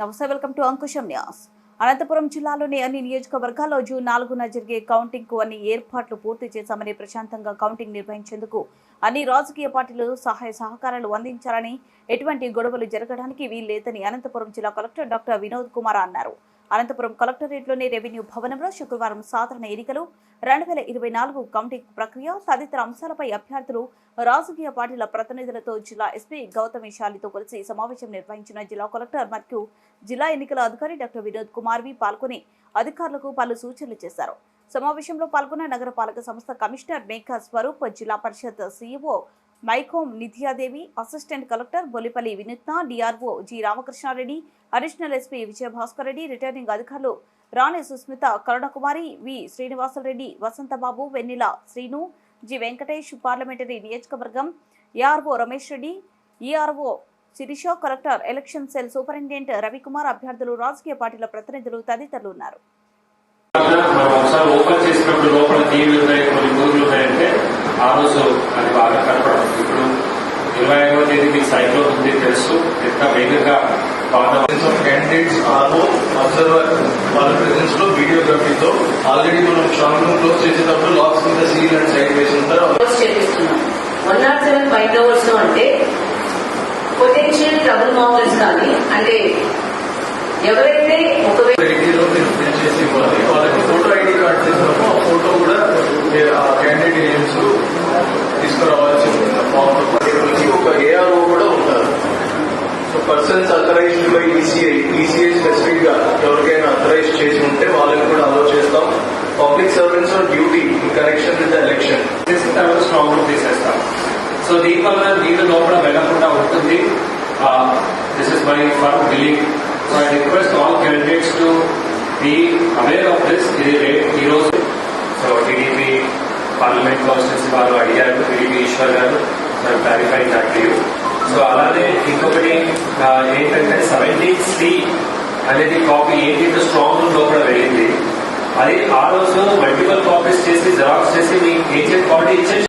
నమస్తే welcome to Ankusam Nyas. Anantapuram జిల్లాలోని అన్ని నియోజకవర్గాల్లో జూన్ నాలుగున జరిగే కౌంటింగ్కు అన్ని ఏర్పాట్లు పూర్తి చేశామని ప్రశాంతంగా కౌంటింగ్ నిర్వహించేందుకు అన్ని రాజకీయ పార్టీలు సహాయ సహకారాలు అందించాలని ఎటువంటి గొడవలు జరగడానికి వీల్లేదని అనంతపురం జిల్లా కలెక్టర్ డాక్టర్ వినోద్ కుమార్ అన్నారు. అనంతపురం కలెక్టరేట్లోని రెవెన్యూ భవనంలో శుక్రవారం సాధారణ ఎన్నికలు రెండు వేల ఇరవై నాలుగు కౌంటింగ్ ప్రక్రియ తదితర అంశాలపై అభ్యర్థులు రాజకీయ పార్టీల ప్రతినిధులతో జిల్లా ఎస్పీ గౌతమ్ విశాలితో కలిసి సమావేశం నిర్వహించిన జిల్లా కలెక్టర్ మరియు జిల్లా ఎన్నికల అధికారి డాక్టర్ వినోద్ కుమార్ వి పాల్గొని అధికారులకు పలు సూచనలు చేశారు. సమావేశంలో పాల్గొన్న నగరపాలక సంస్థ commissioner Megha Swaroop Zilla Parishad CEO మైకోమ్ Nityadevi assistant collector Bolipalli Vinutna DRO G Ramakrishnareddy additional SP Vijayabhaskar Reddy returning అధికారులు Rani Susmitha Karunakumari V Srinivasareddy Vasanthababu Vennela Srinu G Venkatesh parliamentary నియోజకవర్గం ARO Ramesh Reddy ERO Sirisha collector election cell superintendent Ravikumar అభ్యర్థులు రాజకీయ పార్టీల ప్రతినిధులు తదితరులు ఉన్నారు. ఆ రోజు అది బాగా తేదీ మీకు సైట్లో ఉంది తెలుసు. ఎంత వేగంగా of candidates ఆర్ఓ అబ్జర్వర్ వాళ్ళ ప్రెసెన్స్లో వీడియోగ్రఫీతో ఆల్రెడీ మనం షాప్ రూమ్ క్లోజ్ చేసేటప్పుడు లాక్స్ మీద సీల్ అండ్ సైడ్ వేసి ఉంటారు. One naught seven five hours అంటే పొటెన్షియల్ ట్రబుల్ మాకర్స్ కానీ అంటే ఎవరైతే ఒకవేళ చేసి వాళ్ళకి ఫోటో ఐడి కార్డ్ చేసినప్పుడు ఆ ఫోటో కూడా ఆ క్యాండిడేట్ నేమ్స్ తీసుకురావాల్సి ఉంటుంది ఫామ్ నుంచి ఒక ఏఆర్ఓ కూడా ఉంటారు so persons authorised by ECI ECI స్పెసిఫిక్గా ఎవరికైనా అథరైజ్ చేసి ఉంటే వాళ్ళకి కూడా అలో చేస్తాం public on duty in connection with election చేసిన తర్వాత స్ట్రాంగ్ రూమ్ తీసేస్తాం సో దీనివల్ల నీళ్ళు లోపల వెళ్ళకుండా ఉంటుంది. This is my firm belief so I request all candidates to be aware of this ఇది రేట్ ఈ రోజు సో టీడీపీ పార్లమెంట్ కాన్స్టిట్యూన్సీ వాళ్ళు అడిగారు. టీడీపీ ఈశ్వర్ గారు క్లారిఫై దట్ యూ సో అలానే ఇంకొకటి ఏంటంటే సెవెంటీన్ సి అనేది కాపీ ఏంటి స్ట్రాంగ్ రూమ్ లోపల వెళ్ళింది మరి ఆ రోజు మల్టిపుల్ కాపీస్ చేసి జిరాక్స్ చేసి మీ ఏజెంట్ బాడీ ఇచ్చే